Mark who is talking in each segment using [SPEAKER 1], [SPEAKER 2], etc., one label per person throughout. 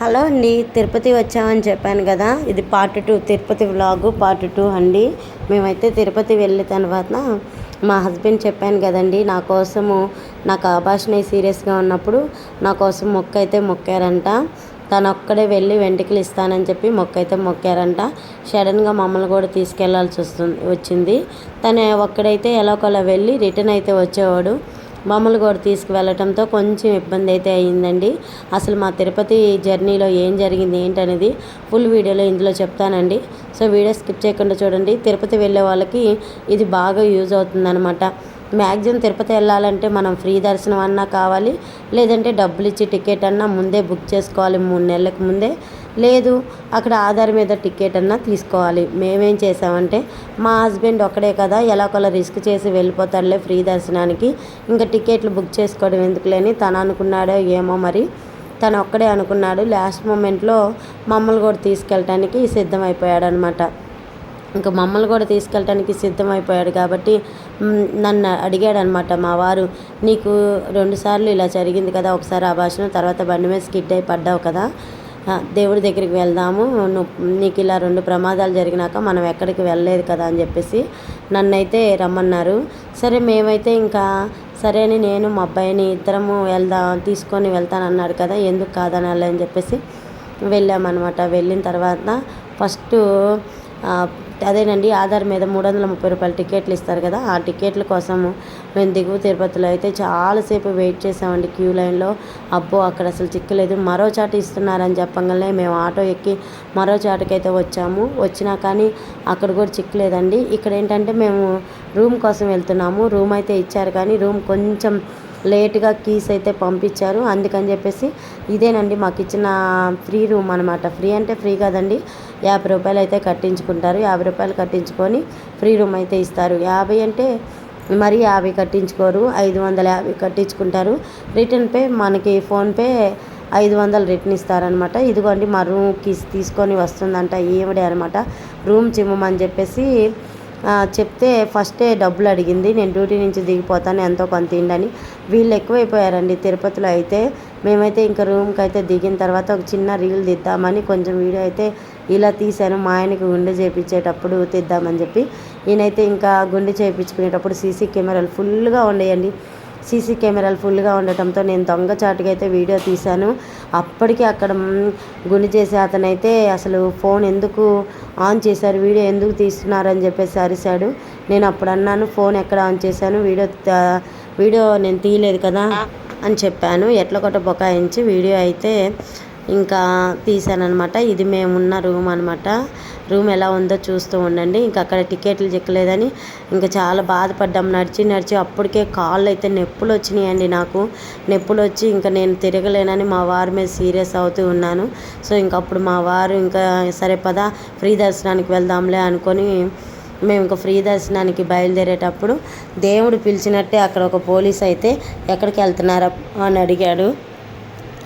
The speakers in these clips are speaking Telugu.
[SPEAKER 1] హలో అండి తిరుపతి వచ్చామని చెప్పాను కదా. ఇది part two Tirupati vlog part two అండి. మేమైతే తిరుపతి వెళ్ళిన తర్వాత మా హస్బెండ్ చెప్పాను కదండి నా కోసము నాకు ఆభాషణ సీరియస్గా ఉన్నప్పుడు నా కోసం మొక్క అయితే మొక్కారంట. తను ఒక్కడే వెళ్ళి వెంటకలు ఇస్తానని చెప్పి మొక్క అయితే మొక్కారంట. సడన్గా మమ్మల్ని కూడా తీసుకెళ్ళాల్సి వస్తుంది వచ్చింది. తను ఒక్కడైతే ఎలాగోలా వెళ్ళి రిటర్న్ అయితే వచ్చేవాడు. మమ్మల్ని కూడా తీసుకువెళ్ళటంతో కొంచెం ఇబ్బంది అయితే అయ్యిందండి. అసలు మా తిరుపతి జర్నీలో ఏం జరిగింది ఏంటనేది ఫుల్ వీడియోలో ఇందులో చెప్తానండి. సో వీడియో స్కిప్ చేయకుండా చూడండి. తిరుపతి వెళ్ళే వాళ్ళకి ఇది బాగా యూజ్ అవుతుందన్నమాట. మ్యాక్సిమం తిరుపతి వెళ్ళాలంటే మనం ఫ్రీ దర్శనం అన్నా కావాలి లేదంటే డబ్బులు ఇచ్చి టికెట్ అన్నా ముందే బుక్ చేసుకోవాలి మూడు నెలలకు ముందే. లేదు అక్కడ ఆధార్ మీద టికెట్ అన్నా తీసుకోవాలి. మేమేం చేసామంటే మా హస్బెండ్ ఒక్కడే కదా ఎలాగోలా రిస్క్ చేసి వెళ్ళిపోతాడులే ఫ్రీ దర్శనానికి. ఇంకా టికెట్లు బుక్ చేసుకోవడం ఎందుకులేని తను అనుకున్నాడో ఏమో మరి. తను ఒక్కడే అనుకున్నాడు. లాస్ట్ మూమెంట్లో మమ్మల్ని కూడా తీసుకెళ్ళటానికి సిద్ధమైపోయాడు అనమాట ఇంకా మమ్మల్ని కూడా తీసుకెళ్ళటానికి సిద్ధమైపోయాడు కాబట్టి నన్ను అడిగాడు అనమాట మా వారు నీకు రెండుసార్లు ఇలా జరిగింది కదా ఒకసారి ఆ భాషను తర్వాత బండి మీద స్కిడ్ అయి పడ్డావు కదా. దేవుడి దగ్గరికి వెళ్దాము. నువ్వు నీకు ఇలా రెండు ప్రమాదాలు జరిగినాక మనం ఎక్కడికి వెళ్ళలేదు కదా అని చెప్పేసి నన్నైతే రమ్మన్నారు. సరే మేమైతే ఇంకా సరే అని నేను మా అబ్బాయిని ఇద్దరము వెళ్దాం తీసుకొని వెళ్తానన్నాడు కదా ఎందుకు కాదనాలి అని చెప్పేసి వెళ్ళామన్నమాట. వెళ్ళిన తర్వాత ఫస్ట్ అదేనండి ఆధార్ మీద మూడు వందల ముప్పై రూపాయల టికెట్లు ఇస్తారు కదా ఆ టికెట్ల కోసము మేము దిగువ తిరుపతిలో అయితే చాలాసేపు వెయిట్ చేసామండి క్యూ లైన్లో. అబ్బో అక్కడ అసలు చిక్కలేదు. మరో చాట ఇస్తున్నారని చెప్పగానే మేము ఆటో ఎక్కి మరో చాటుకైతే వచ్చాము. వచ్చినా కానీ అక్కడ కూడా చిక్కలేదండి. ఇక్కడ ఏంటంటే మేము రూమ్ కోసం వెళ్తున్నాము. రూమ్ అయితే ఇచ్చారు కానీ రూమ్ కొంచెం లేట్గా కీస్ అయితే పంపించారు. అందుకని చెప్పేసి ఇదేనండి మాకు ఇచ్చిన ఫ్రీ రూమ్ అనమాట ఫ్రీ అంటే ఫ్రీ కాదండి. యాభై రూపాయలు అయితే కట్టించుకుంటారు. యాభై రూపాయలు కట్టించుకొని ఫ్రీ రూమ్ అయితే ఇస్తారు. యాభై అంటే మరి యాభై కట్టించుకోరు. ఐదు వందల యాభై కట్టించుకుంటారు. రిటర్న్ పే మనకి ఫోన్పే ఐదు వందలు రిటర్న్ ఇస్తారనమాట ఇదిగోండి మా రూమ్కి తీసుకొని వస్తుందంట ఏమిడే అనమాట రూమ్ చిమ్మమని చెప్పేసి చెప్తే ఫస్టే డబ్బులు అడిగింది. నేను డ్యూటీ నుంచి దిగిపోతాను ఎంతో కొంత ఇండని వీళ్ళు ఎక్కువైపోయారండి తిరుపతిలో అయితే. మేమైతే ఇంకా రూమ్కి అయితే దిగిన తర్వాత ఒక చిన్న రీల్ తీద్దామని కొంచెం వీడియో అయితే ఇలా తీశాను. మా ఆయనకి గుండె చేయించేటప్పుడు తీద్దామని చెప్పి ఈయనైతే ఇంకా గుండె చేయించుకునేటప్పుడు సీసీ కెమెరాలు ఫుల్గా ఉండేయండి. సీసీ కెమెరాలు ఫుల్గా ఉండటంతో నేను దొంగచాటుగా అయితే వీడియో తీశాను. అప్పటికి అక్కడ గుండె చేసే అతనైతే అసలు ఫోన్ ఎందుకు ఆన్ చేశారు వీడియో ఎందుకు తీస్తున్నారని చెప్పేసి అరిశాడు. నేను అప్పుడు అన్నాను ఫోన్ ఎక్కడ ఆన్ చేశాను? వీడియో వీడియో నేను తీయలేదు కదా. అని చెప్పాను. ఎట్ల కొట్ట బొకాయించి వీడియో అయితే ఇంకా తీసానమాట ఇది మేమున్న రూమ్ అనమాట రూమ్ ఎలా ఉందో చూస్తూ ఉండండి. ఇంకా అక్కడ టికెట్లు చెక్కలేదని ఇంకా చాలా బాధపడ్డాం. నడిచి నడిచి అప్పటికే కాళ్ళు అయితే నొప్పులు వచ్చినాయండి నాకు. నొప్పులు వచ్చి ఇంకా నేను తిరగలేనని మా వారి మీద సీరియస్ అవుతూ ఉన్నాను. సో ఇంకప్పుడు మా వారు ఇంకా సరే పదా ఫ్రీ దర్శనానికి వెళ్దాంలే అనుకొని మేము ఇంకా ఫ్రీ దర్శనానికి బయలుదేరేటప్పుడు దేవుడు పిలిచినట్టే అక్కడ ఒక పోలీస్ అయితే ఎక్కడికి వెళ్తున్నారా అని అడిగాడు.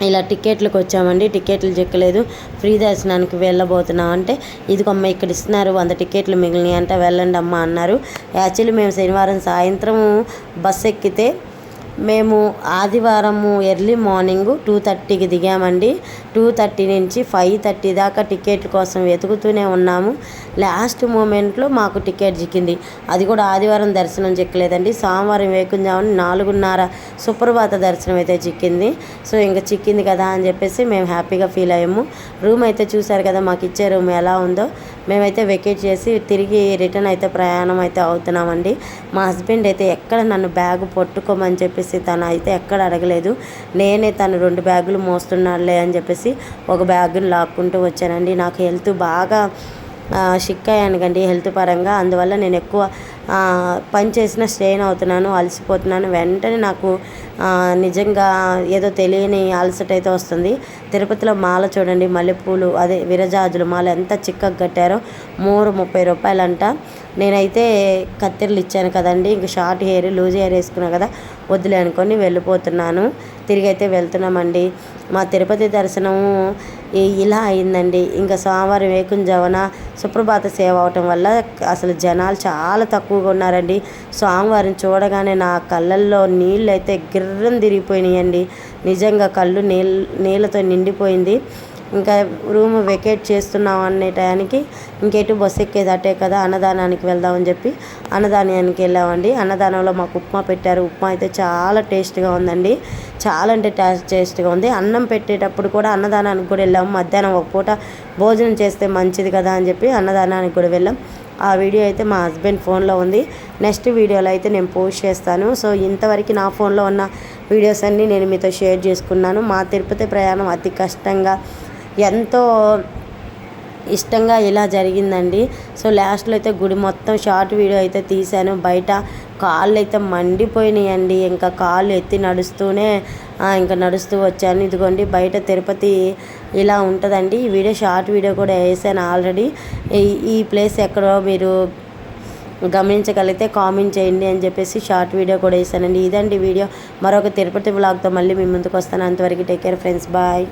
[SPEAKER 1] ఇలా టికెట్లకు వచ్చామండి టికెట్లు చెక్కలేదు ఫ్రీ దర్శనానికి వెళ్ళబోతున్నాం అంటే ఇదిగమ్మ ఇక్కడ ఇస్తున్నారు వంద టికెట్లు మిగిలినాయి అంటే వెళ్ళండి అమ్మ అన్నారు. యాక్చువల్లీ మేము శనివారం సాయంత్రం బస్సు ఎక్కితే మేము ఆదివారము ఎర్లీ మార్నింగ్ టూ థర్టీకి దిగామండి. టూ థర్టీ నుంచి ఫైవ్ థర్టీ దాకా టికెట్ కోసం వెతుకుతూనే ఉన్నాము. లాస్ట్ మూమెంట్లో మాకు టికెట్ చిక్కింది అది కూడా ఆదివారం దర్శనం చిక్కలేదండి సోమవారం వేకుందామని నాలుగున్నర సుప్రభాత దర్శనం అయితే చిక్కింది సో ఇంకా చిక్కింది కదా అని చెప్పేసి మేము హ్యాపీగా ఫీల్ అయ్యాము. రూమ్ అయితే చూసారు కదా మాకు ఇచ్చే రూమ్ ఎలా ఉందో. మేమైతే వెకేట్ చేసి తిరిగి రిటర్న్ అయితే ప్రయాణం అయితే అవుతున్నామండి. మా హస్బెండ్ అయితే ఎక్కడ నన్ను బ్యాగ్ పట్టుకోమని చెప్పేసి తను అయితే ఎక్కడ అడగలేదు. నేనే తను రెండు బ్యాగులు మోస్తున్నాడులే అని చెప్పేసి ఒక బ్యాగుని లాక్కుంటూ వచ్చానండి. నాకు హెల్త్ బాగా షిక్ అయ్యాను కండి హెల్త్ పరంగా. అందువల్ల నేను ఎక్కువ పని చేసిన స్ట్రెయిన్ అవుతున్నాను అలసిపోతున్నాను. వెంటనే నాకు నిజంగా ఏదో తెలియని అలసట అయితే వస్తుంది. తిరుపతిలో మాల చూడండి మల్లెపూలు అదే విరజాజులు మాల ఎంత చిక్కగా కట్టారో. మూడు ముప్పై రూపాయలంట. నేనైతే కత్తెరలు ఇచ్చాను కదండి ఇంక షార్ట్ హెయిర్ లూజ్ హెయిర్ వేసుకున్నా కదా వద్దులే అనుకొని వెళ్ళిపోతున్నాను. తిరిగి అయితే వెళ్తున్నామండి. మా తిరుపతి దర్శనము ఇలా అయిందండి. ఇంకా స్వామివారి వేకుంజవన సుప్రభాత సేవ అవటం వల్ల అసలు జనాలు చాలా తక్కువగా ఉన్నారండి. స్వామివారిని చూడగానే నా కళ్ళల్లో నీళ్ళు అయితే గిర్ర తిరిగిపోయినాయండి. నిజంగా కళ్ళు నీళ్ళ నీళ్ళతో నిండిపోయింది. ఇంకా రూమ్ వెకేట్ చేస్తున్నాం అనే టయానికి ఇంకెటు బస్సు ఎక్కేది అటే కదా అన్నదానానికి వెళ్దామని చెప్పి అన్నదానానికి వెళ్ళామండి. అన్నదానంలో మాకు ఉప్మా పెట్టారు. ఉప్మా అయితే చాలా టేస్ట్గా ఉందండి. చాలా అంటే టేస్ట్గా ఉంది. అన్నం పెట్టేటప్పుడు కూడా అన్నదానానికి కూడా వెళ్ళాము. మధ్యాహ్నం ఒక పూట భోజనం చేస్తే మంచిది కదా అని చెప్పి అన్నదానానికి కూడా వెళ్ళాం. ఆ వీడియో అయితే మా హస్బెండ్ ఫోన్లో ఉంది. నెక్స్ట్ వీడియోలో అయితే నేను పోస్ట్ చేస్తాను. సో ఇంతవరకు నా ఫోన్లో ఉన్న వీడియోస్ అన్నీ నేను మీతో షేర్ చేసుకున్నాను. మా తిరుపతి ప్రయాణం అతి కష్టంగా ఎంతో ఇష్టంగా ఇలా జరిగిందండి. సో లాస్ట్లో అయితే గుడి మొత్తం షార్ట్ వీడియో అయితే తీశాను. బయట కాళ్ళు అయితే మండిపోయినాయండి. ఇంకా కాళ్ళు ఎత్తి నడుస్తూనే ఇంకా నడుస్తూ వచ్చాను. ఇదిగోండి బయట తిరుపతి ఇలా ఉంటుందండి. ఈ వీడియో షార్ట్ వీడియో కూడా వేసాను ఆల్రెడీ. ఈ ఈ ప్లేస్ ఎక్కడో మీరు గమనించగలిగితే కామెంట్ చేయండి అని చెప్పేసి షార్ట్ వీడియో కూడా వేసానండి ఇదండి వీడియో. మరొక తిరుపతి బ్లాగ్తో మళ్ళీ మీ ముందుకు వస్తాను. అంతవరకు టేక్ కేర్ ఫ్రెండ్స్ బాయ్